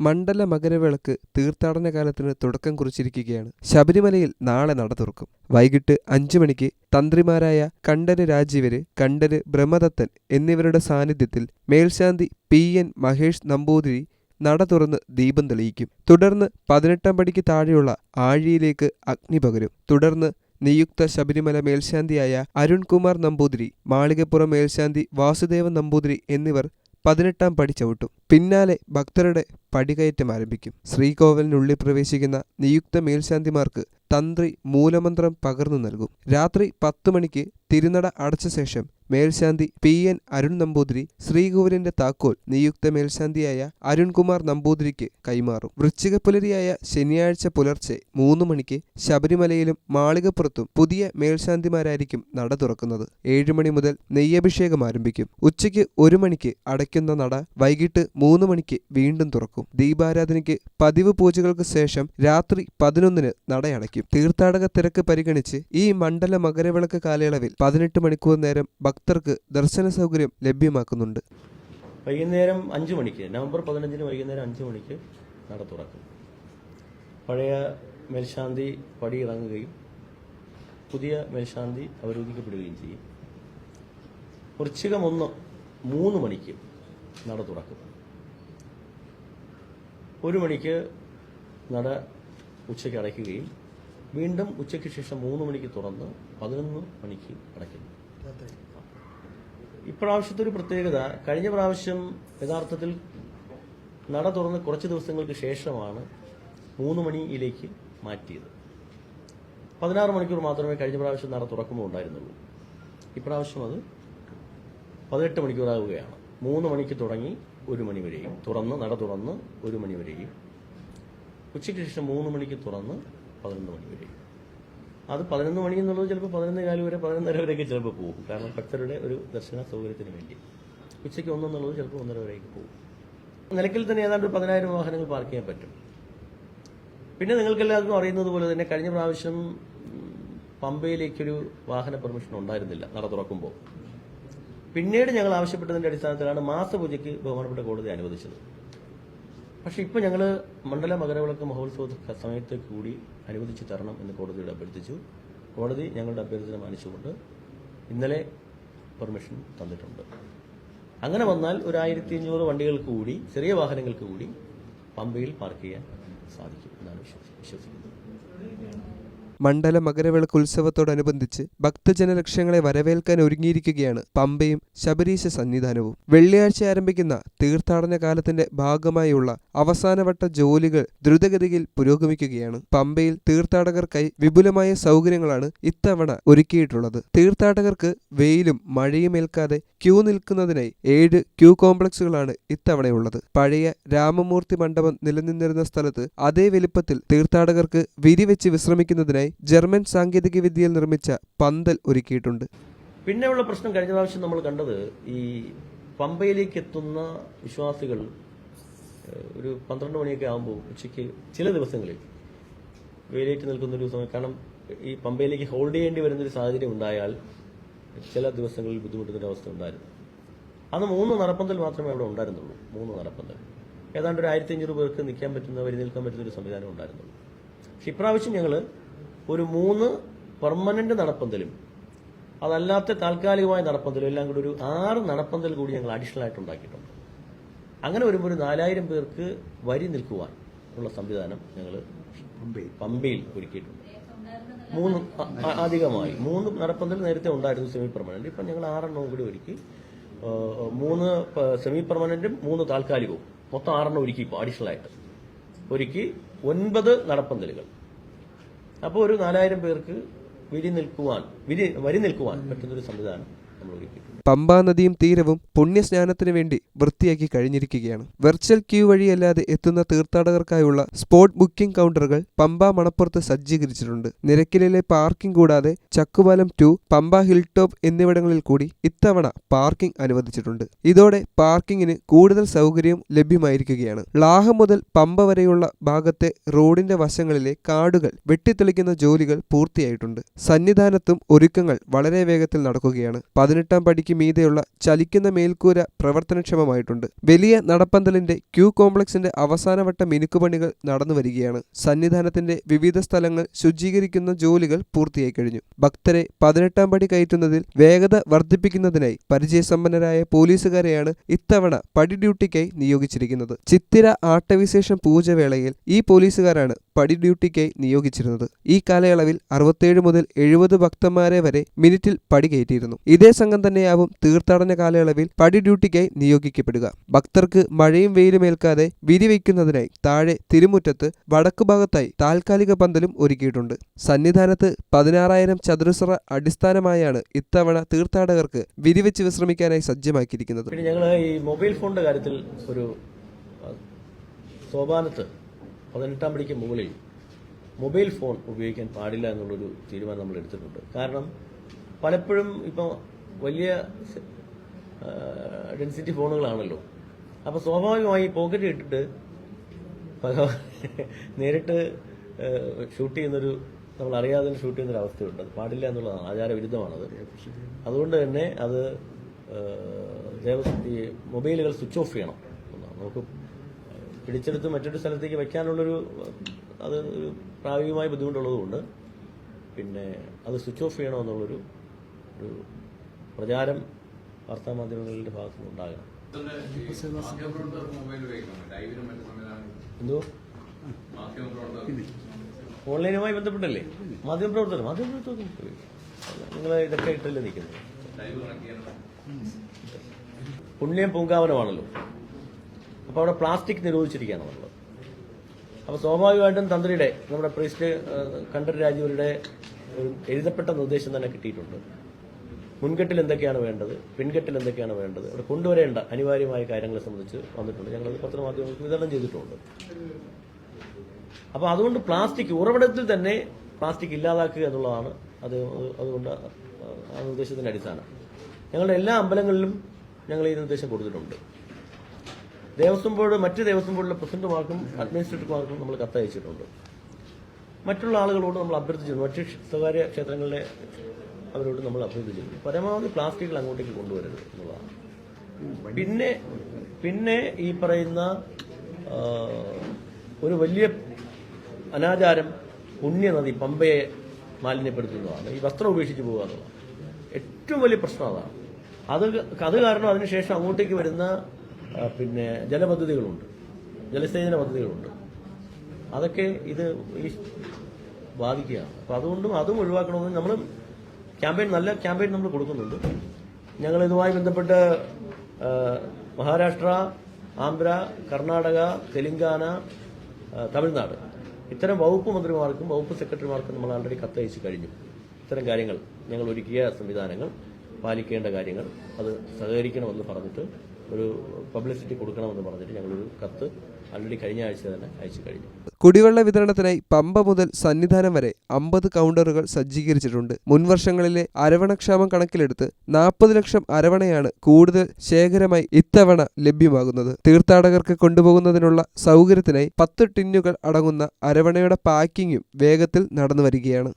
മണ്ഡല മകരവിളക്ക് തീർത്ഥാടന കാലത്തിന് തുടക്കം കുറിച്ചിരിക്കുകയാണ്. ശബരിമലയിൽ നാളെ നട തുറക്കും. വൈകിട്ട് അഞ്ചു മണിക്ക് തന്ത്രിമാരായ കണ്ഠര് രാജീവര് കണ്ഠര് ബ്രഹ്മദത്തൻ എന്നിവരുടെ സാന്നിധ്യത്തിൽ മേൽശാന്തി പി. എൻ. മഹേഷ് നമ്പൂതിരി നട തുറന്ന് ദീപം തെളിയിക്കും. തുടർന്ന് പതിനെട്ടാം പടിക്ക് താഴെയുള്ള ആഴിയിലേക്ക് അഗ്നി പകരും. തുടർന്ന് നിയുക്ത ശബരിമല മേൽശാന്തിയായ അരുൺകുമാർ നമ്പൂതിരി മാളികപ്പുറം മേൽശാന്തി വാസുദേവൻ നമ്പൂതിരി എന്നിവർ പതിനെട്ടാം പടി ചവിട്ടും. പിന്നാലെ ഭക്തരുടെ പടികയറ്റം ആരംഭിക്കും. ശ്രീകോവിലിനുള്ളിൽ പ്രവേശിക്കുന്ന നിയുക്ത മേൽശാന്തിമാർക്ക് തന്ത്രി മൂലമന്ത്രം പകർന്നു നൽകും. രാത്രി പത്തു മണിക്ക് തിരുനട അടച്ച ശേഷം മേൽശാന്തി പി. എൻ. അരുൺ നമ്പൂതിരി ശ്രീകോവിലിന്റെ താക്കോൽ നിയുക്ത മേൽശാന്തിയായ അരുൺകുമാർ നമ്പൂതിരിക്ക് കൈമാറും. വൃശ്ചിക പുലരിയായ ശനിയാഴ്ച പുലർച്ചെ മൂന്ന് മണിക്ക് ശബരിമലയിലും മാളികപ്പുറത്തും പുതിയ മേൽശാന്തിമാരായിരിക്കും നട തുറക്കുന്നത്. ഏഴുമണി മുതൽ നെയ്യഭിഷേകം ആരംഭിക്കും. ഉച്ചയ്ക്ക് ഒരു മണിക്ക് അടയ്ക്കുന്ന നട വൈകിട്ട് മൂന്ന് മണിക്ക് വീണ്ടും തുറക്കും. ദീപാരാധനയ്ക്ക് പതിവ് പൂജകൾക്ക് ശേഷം രാത്രി പതിനൊന്നിന് നടയടയ്ക്കും. തീർത്ഥാടക തിരക്ക് പരിഗണിച്ച് ഈ മണ്ഡല മകരവിളക്ക് കാലയളവിൽ പതിനെട്ട് മണിക്കൂർ നേരം ഭക്തർക്ക് ദർശന സൗകര്യം ലഭ്യമാക്കുന്നുണ്ട്. വൈകുന്നേരം അഞ്ച് മണിക്ക് നവംബർ പതിനഞ്ചിന് വൈകുന്നേരം അഞ്ച് മണിക്ക് നട തുറക്കും. പഴയ മേൽശാന്തി പടി ഇറങ്ങുകയും പുതിയ മേൽശാന്തി അവരോധിക്കപ്പെടുകയും ചെയ്യും. വൃശ്ചികം ഒന്ന് മൂന്ന് മണിക്ക് നട തുറക്കും. ഒരു മണിക്ക് നട ഉച്ചയ്ക്ക് അടയ്ക്കുകയും വീണ്ടും ഉച്ചയ്ക്ക് ശേഷം മൂന്ന് മണിക്ക് തുറന്ന് പതിനൊന്ന് മണിക്ക് അടയ്ക്കുന്നു. ഇപ്രാവശ്യത്തെ ഒരു പ്രത്യേകത കഴിഞ്ഞ പ്രാവശ്യം യഥാർത്ഥത്തിൽ നട തുറന്ന് കുറച്ച് ദിവസങ്ങൾക്ക് ശേഷമാണ് മൂന്ന് മണിയിലേക്ക് മാറ്റിയത്. പതിനാറ് മണിക്കൂർ മാത്രമേ കഴിഞ്ഞ പ്രാവശ്യം നട തുറക്കുമ്പോൾ ഉണ്ടായിരുന്നുള്ളൂ. ഇപ്രാവശ്യം അത് പതിനെട്ട് മണിക്കൂറാവുകയാണ്. മൂന്ന് മണിക്ക് തുടങ്ങി ഒരു മണി വരെയും. തുറന്ന് നട തുറന്ന് ഒരു മണി വരെയും. ഉച്ചയ്ക്ക് ശേഷം മൂന്ന് മണിക്ക് തുറന്ന് പതിനൊന്ന് മണി വരെയും. അത് പതിനൊന്ന് മണി എന്നുള്ളത് ചിലപ്പോൾ പതിനൊന്ന് കാൽ വരെ പതിനൊന്നര വരെയൊക്കെ ചിലപ്പോൾ പോകും. കാരണം ഭക്തരുടെ ഒരു ദർശന സൗകര്യത്തിന് വേണ്ടി. ഉച്ചയ്ക്ക് ഒന്നെന്നുള്ളത് ചിലപ്പോൾ ഒന്നര വരെയൊക്കെ പോകും. നിലയ്ക്കൽ തന്നെ ഏതാണ്ട് പതിനായിരം വാഹനങ്ങൾ പാർക്ക് ചെയ്യാൻ പറ്റും. പിന്നെ നിങ്ങൾക്ക് എല്ലാവർക്കും അറിയുന്നത് പോലെ തന്നെ കഴിഞ്ഞ പ്രാവശ്യം പമ്പയിലേക്കൊരു വാഹന പെർമിഷൻ ഉണ്ടായിരുന്നില്ല നട തുറക്കുമ്പോൾ പിന്നീട് ഞങ്ങൾ ആവശ്യപ്പെട്ടതിന്റെ അടിസ്ഥാനത്തിലാണ് മാസപൂജയ്ക്ക് ബഹുമാനപ്പെട്ട കോടതി അനുവദിച്ചത്. പക്ഷെ ഇപ്പൊ ഞങ്ങൾ മണ്ഡല മകരവിളക്ക് മഹോത്സവ സമയത്ത് കൂടി അനുവദിച്ചു തരണം എന്ന് കോടതിയോട് അഭ്യർത്ഥിച്ചു. കോടതി ഞങ്ങളുടെ അഭ്യർത്ഥന മാനിച്ചുകൊണ്ട് ഇന്നലെ പെർമിഷൻ തന്നിട്ടുണ്ട്. അങ്ങനെ വന്നാൽ ഒരു ആയിരത്തി അഞ്ഞൂറ് വണ്ടികൾക്ക് കൂടി ചെറിയ വാഹനങ്ങൾക്ക് കൂടി പമ്പയിൽ പാർക്ക് ചെയ്യാൻ സാധിക്കും എന്നാണ് വിശ്വസി- വിശ്വസിക്കുന്നത് മണ്ഡല മകരവിളക്ക് ഉത്സവത്തോടനുബന്ധിച്ച് ഭക്തജനലക്ഷങ്ങളെ വരവേൽക്കാൻ ഒരുങ്ങിയിരിക്കുകയാണ് പമ്പയും ശബരീശ സന്നിധാനവും. വെള്ളിയാഴ്ച ആരംഭിക്കുന്ന തീർത്ഥാടന കാലത്തിന്റെ ഭാഗമായുള്ള അവസാനവട്ട ജോലികൾ ദ്രുതഗതിയിൽ പുരോഗമിക്കുകയാണ്. പമ്പയിൽ തീർത്ഥാടകർക്കായി വിപുലമായ സൗകര്യങ്ങളാണ് ഇത്തവണ ഒരുക്കിയിട്ടുള്ളത്. തീർത്ഥാടകർക്ക് വെയിലും മഴയും ഏൽക്കാതെ ക്യൂ നിൽക്കുന്നതിനായി ഏഴ് ക്യൂ കോംപ്ലക്സുകളാണ് ഇത്തവണയുള്ളത്. പഴയ രാമമൂർത്തി മണ്ഡപം നിലനിന്നിരുന്ന സ്ഥലത്ത് അതേ വലിപ്പത്തിൽ തീർത്ഥാടകർക്ക് വിരിവെച്ച് വിശ്രമിക്കുന്നതിനായി ജർമ്മൻ സാങ്കേതിക വിദ്യയിൽ നിർമ്മിച്ച പന്തൽ ഒരുക്കിയിട്ടുണ്ട്. പിന്നെയുള്ള പ്രശ്നം കഴിഞ്ഞ പ്രാവശ്യം നമ്മൾ കണ്ടത് ഈ പമ്പയിലേക്ക് എത്തുന്ന വിശ്വാസികൾ ഒരു പന്ത്രണ്ട് മണിയൊക്കെ ആകുമ്പോൾ ഉച്ചയ്ക്ക് ചില ദിവസങ്ങളിൽ വെയിലേറ്റ് നിൽക്കുന്ന ഒരു സമയം കാരണം ഈ പമ്പയിലേക്ക് ഹോൾഡ് ചെയ്യേണ്ടി വരുന്ന ഒരു സാഹചര്യം ഉണ്ടായാൽ ചില ദിവസങ്ങളിൽ ബുദ്ധിമുട്ടുന്ന അവസ്ഥ ഉണ്ടായിരുന്നു. അന്ന് മൂന്ന് നടപ്പന്തൽ മാത്രമേ അവിടെ ഉണ്ടായിരുന്നുള്ളൂ. മൂന്ന് നടപ്പന്തൽ ഏതാണ്ട് ഒരു ആയിരത്തി അഞ്ഞൂറ് പേർക്ക് നിൽക്കാൻ പറ്റുന്ന വരി നിൽക്കാൻ പറ്റുന്ന ഒരു സംവിധാനം ഉണ്ടായിരുന്നുള്ളൂ. പക്ഷെ ഇപ്രാവശ്യം ഞങ്ങൾ ഒരു മൂന്ന് പെർമനന്റ് നടപ്പന്തലും. അതല്ലാത്ത താൽക്കാലികമായ നടപ്പന്തലും എല്ലാം കൂടി ഒരു ആറ് നടപ്പന്തൽ കൂടി ഞങ്ങൾ അഡീഷണൽ ആയിട്ട് ഉണ്ടാക്കിയിട്ടുണ്ട്. അങ്ങനെ വരുമ്പോൾ ഒരു നാലായിരം പേർക്ക് വരി നിൽക്കുവാൻ ഉള്ള സംവിധാനം ഞങ്ങൾ പമ്പയിൽ. ഒരുക്കിയിട്ടുണ്ട്. മൂന്ന് അധികമായി. മൂന്ന് നടപ്പന്തൽ നേരത്തെ ഉണ്ടായിരുന്നു സെമി പെർമനന്റ് ഇപ്പം ഞങ്ങൾ ആറെണ്ണവും കൂടി ഒരുക്കി. മൂന്ന് സെമി പെർമനന്റും മൂന്ന് താൽക്കാലികവും. മൊത്തം ആറെണ്ണം ഒരുക്കി ഇപ്പോൾ അഡീഷണൽ ആയിട്ട്. ഒരുക്കി ഒൻപത് നടപ്പന്തലുകൾ. അപ്പോൾ ഒരു നാലായിരം പേർക്ക് വിരി നിൽക്കുവാൻ വിരി വരി നിൽക്കുവാൻ പറ്റുന്നൊരു സംവിധാനം. പമ്പാ നദിയും തീരവും പുണ്യസ്നാനത്തിനു വേണ്ടി വൃത്തിയാക്കി കഴിഞ്ഞിരിക്കുകയാണ്. വെർച്വൽ ക്യൂ വഴിയല്ലാതെ എത്തുന്ന തീർത്ഥാടകർക്കായുള്ള സ്പോട്ട് ബുക്കിംഗ് കൗണ്ടറുകൾ പമ്പ മണപ്പുറത്ത് സജ്ജീകരിച്ചിട്ടുണ്ട്. നിരക്കിലെ പാർക്കിംഗ് കൂടാതെ Chakkupalam to Pamba hill top എന്നിവിടങ്ങളിൽ കൂടി ഇത്തവണ പാർക്കിംഗ് അനുവദിച്ചിട്ടുണ്ട്. ഇതോടെ പാർക്കിംഗിന് കൂടുതൽ സൗകര്യം ലഭ്യമായിരിക്കുകയാണ്. ലാഹ മുതൽ പമ്പ വരെയുള്ള ഭാഗത്തെ റോഡിന്റെ വശങ്ങളിലെ കാടുകൾ വെട്ടിത്തെളിക്കുന്ന ജോലികൾ പൂർത്തിയായിട്ടുണ്ട്. സന്നിധാനത്തും ഒരുക്കങ്ങൾ വളരെ വേഗത്തിൽ നടക്കുകയാണ്. പതിനെട്ടാം പടിക്ക് മീതെയുള്ള ചലിക്കുന്ന മേൽക്കൂര പ്രവർത്തനക്ഷമമായിട്ടുണ്ട്. വലിയ നടപ്പന്തലിന്റെ ക്യൂ കോംപ്ലക്സിന്റെ അവസാനവട്ട മിനുക്കുപണികൾ നടന്നു വരികയാണ് സന്നിധാനത്തിന്റെ വിവിധ സ്ഥലങ്ങൾ ശുചീകരിക്കുന്ന ജോലികൾ പൂർത്തിയായി കഴിഞ്ഞു ഭക്തരെ പതിനെട്ടാം പടി കയറ്റുന്നതിൽ വേഗത വർദ്ധിപ്പിക്കുന്നതിനായി പരിചയസമ്പന്നരായ പോലീസുകാരെയാണ് ഇത്തവണ പടി ഡ്യൂട്ടിക്കായി നിയോഗിച്ചിരിക്കുന്നത്. ചിത്തിര ആട്ടവിശേഷം പൂജവേളയിൽ ഈ പോലീസുകാരാണ് പടി ഡ്യൂട്ടിക്കായി നിയോഗിച്ചിരുന്നത്. ഈ കാലയളവിൽ അറുപത്തേഴ് മുതൽ എഴുപത് ഭക്തന്മാരെ വരെ മിനിറ്റിൽ പടി കയറ്റിയിരുന്നു. ഇതേ സംഘം തന്നെയാവും തീർത്ഥാടന കാലയളവിൽ പടി ഡ്യൂട്ടിക്കായി നിയോഗിക്കപ്പെടുക. ഭക്തർക്ക് മഴയും വെയിലും ഏൽക്കാതെ വിരിവയ്ക്കുന്നതിനായി താഴെ തിരുമുറ്റത്ത് വടക്കു ഭാഗത്തായി താൽക്കാലിക പന്തലും ഒരുക്കിയിട്ടുണ്ട്. സന്നിധാനത്ത് പതിനാറായിരം ചതുരശ്ര അടിസ്ഥാനമായാണ് ഇത്തവണ തീർത്ഥാടകർക്ക് വിരിവെച്ച് വിശ്രമിക്കാനായി സജ്ജമാക്കിയിരിക്കുന്നത്. ഞങ്ങൾ ഈ മൊബൈൽ ഫോണിന്റെ കാര്യത്തിൽ ഒരു സോപാനത്ത് പതിനെട്ടാം പടിക്ക് മുകളിൽ മൊബൈൽ ഫോൺ ഉപയോഗിക്കാൻ പാടില്ല എന്നുള്ളൊരു തീരുമാനം നമ്മൾ എടുത്തിട്ടുണ്ട് കാരണം പലപ്പോഴും ഇപ്പം വലിയ ഡെൻസിറ്റി ഫോണുകളാണല്ലോ. അപ്പോൾ സ്വാഭാവികമായി പോക്കറ്റ് ഇട്ടിട്ട് നേരിട്ട് ഷൂട്ട് ചെയ്യുന്നൊരു നമ്മൾ അറിയാതെ ഷൂട്ട് ചെയ്യുന്നൊരു അവസ്ഥയുണ്ട്. അത് പാടില്ല എന്നുള്ളതാണ്. ആചാരവിരുദ്ധമാണത്. അതുകൊണ്ട് തന്നെ അത് ഈ മൊബൈലുകൾ സ്വിച്ച് ഓഫ് ചെയ്യണം നമുക്ക് പിടിച്ചെടുത്ത് മറ്റൊരു സ്ഥലത്തേക്ക് വെക്കാനുള്ളൊരു അത് ഒരു പ്രായോഗികമായ ബുദ്ധിമുട്ടുള്ളതുകൊണ്ട് പിന്നെ അത് സ്വിച്ച് ഓഫ് ചെയ്യണമെന്നുള്ളൊരു ഒരു പ്രചാരം വാർത്താമാധ്യമങ്ങളുടെ ഭാഗത്തു നിന്നുണ്ടാകണം എന്തോ? ഓൺലൈനുമായി ബന്ധപ്പെട്ടല്ലേ? മാധ്യമപ്രവർത്തകർ മാധ്യമപ്രവർത്തകർ നിങ്ങൾ ഇതൊക്കെ ഇട്ടല്ലേ നിൽക്കുന്നത്? പുണ്യം പൂങ്കാവനമാണല്ലോ. അപ്പോൾ അവിടെ പ്ലാസ്റ്റിക് നിരോധിച്ചിരിക്കുകയാണ് നമ്മൾ. അപ്പോൾ സ്വാഭാവികമായിട്ടും തന്ത്രിയുടെ നമ്മുടെ പ്രീസ്റ്റ് കണ്ടർ രാജീവരുടെ എഴുതപ്പെട്ട നിർദ്ദേശം തന്നെ കിട്ടിയിട്ടുണ്ട്. മുൻകെട്ടിൽ എന്തൊക്കെയാണ് വേണ്ടത്? പിൻകെട്ടിൽ എന്തൊക്കെയാണ് വേണ്ടത്? അവിടെ കൊണ്ടുവരേണ്ട അനിവാര്യമായ കാര്യങ്ങളെ സംബന്ധിച്ച് വന്നിട്ടുണ്ട്. ഞങ്ങൾ പത്രമാധ്യമങ്ങൾക്ക് വിതരണം ചെയ്തിട്ടുണ്ട്. അപ്പോൾ അതുകൊണ്ട് പ്ലാസ്റ്റിക് ഉറവിടത്തിൽ തന്നെ പ്ലാസ്റ്റിക് ഇല്ലാതാക്കുക എന്നുള്ളതാണ് അത് അതുകൊണ്ട് ആ നിർദ്ദേശത്തിന്റെ അടിസ്ഥാനം. ഞങ്ങളുടെ എല്ലാ അമ്പലങ്ങളിലും ഞങ്ങൾ ഈ നിർദ്ദേശം കൊടുത്തിട്ടുണ്ട്. ദേവസ്വം ബോർഡ് മറ്റ് ദേവസ്വം ബോർഡിലെ പ്രസിഡന്റുമാർക്കും അഡ്മിനിസ്ട്രേറ്റർമാർക്കും നമ്മൾ കത്തയച്ചിട്ടുണ്ട്. മറ്റുള്ള ആളുകളോട് നമ്മൾ അഭ്യർത്ഥിച്ചിരുന്നു. മറ്റ് സ്വകാര്യ ക്ഷേത്രങ്ങളിലെ അവരോട് നമ്മൾ അഭ്യർത്ഥിച്ചിരുന്നു പരമാവധി പ്ലാസ്റ്റിക്കുകൾ അങ്ങോട്ടേക്ക് കൊണ്ടുവരരുത് എന്നുള്ളതാണ്. പിന്നെ പിന്നെ ഈ പറയുന്ന ഒരു വലിയ അനാചാരം പുണ്യനദി പമ്പയെ മാലിന്യപ്പെടുത്തുന്നതാണ്. ഈ വസ്ത്രം ഉപേക്ഷിച്ച് പോകുക എന്നുള്ളത് ഏറ്റവും വലിയ പ്രശ്നം അതാണ്. അത് അത് കാരണം അതിനുശേഷം അങ്ങോട്ടേക്ക് വരുന്ന പിന്നെ ജലപദ്ധതികളുണ്ട്. ജലസേചന പദ്ധതികളുണ്ട്. അതൊക്കെ ഇത് ഈ ബാധിക്കുകയാണ്. അപ്പോൾ അതുകൊണ്ടും അതും ഒഴിവാക്കണമെന്ന് നമ്മൾ ക്യാമ്പയിൻ നല്ല ക്യാമ്പയിൻ നമ്മൾ കൊടുക്കുന്നുണ്ട്. ഞങ്ങൾ ഇതുമായി ബന്ധപ്പെട്ട് മഹാരാഷ്ട്ര ആന്ധ്ര കർണാടക തെലങ്കാന തമിഴ്നാട് ഇത്തരം വകുപ്പ് മന്ത്രിമാർക്കും വകുപ്പ് സെക്രട്ടറിമാർക്കും നമ്മൾ ആൾറെഡി കത്തയച്ചു കഴിഞ്ഞു. ഇത്തരം കാര്യങ്ങൾ ഞങ്ങൾ ഒരുക്കിയ സംവിധാനങ്ങൾ പാലിക്കേണ്ട കാര്യങ്ങൾ അത് സഹകരിക്കണമെന്ന് പറഞ്ഞിട്ട് ഒരു പബ്ലിസിറ്റി കൊടുക്കണമെന്ന് പറഞ്ഞിട്ട് ഞങ്ങളൊരു കത്ത് ആൾറെഡി കഴിഞ്ഞ ആഴ്ച തന്നെ അയച്ചു കഴിഞ്ഞു. കുടിവെള്ള വിതരണത്തിനായി പമ്പ മുതൽ സന്നിധാനം വരെ അമ്പത് കൗണ്ടറുകൾ സജ്ജീകരിച്ചിട്ടുണ്ട്. മുൻവർഷങ്ങളിലെ അരവണക്ഷാമം കണക്കിലെടുത്ത് നാൽപ്പത് ലക്ഷം അരവണയാണ് കൂടുതൽ ശേഖരമായി ഇത്തവണ ലഭ്യമാകുന്നത്. തീർത്ഥാടകർക്ക് കൊണ്ടുപോകുന്നതിനുള്ള സൗകര്യത്തിനായി പത്ത് ടിന്നുകൾ അടങ്ങുന്ന അരവണയുടെ പാക്കിങ്ങും വേഗത്തിൽ നടന്നു വരികയാണ്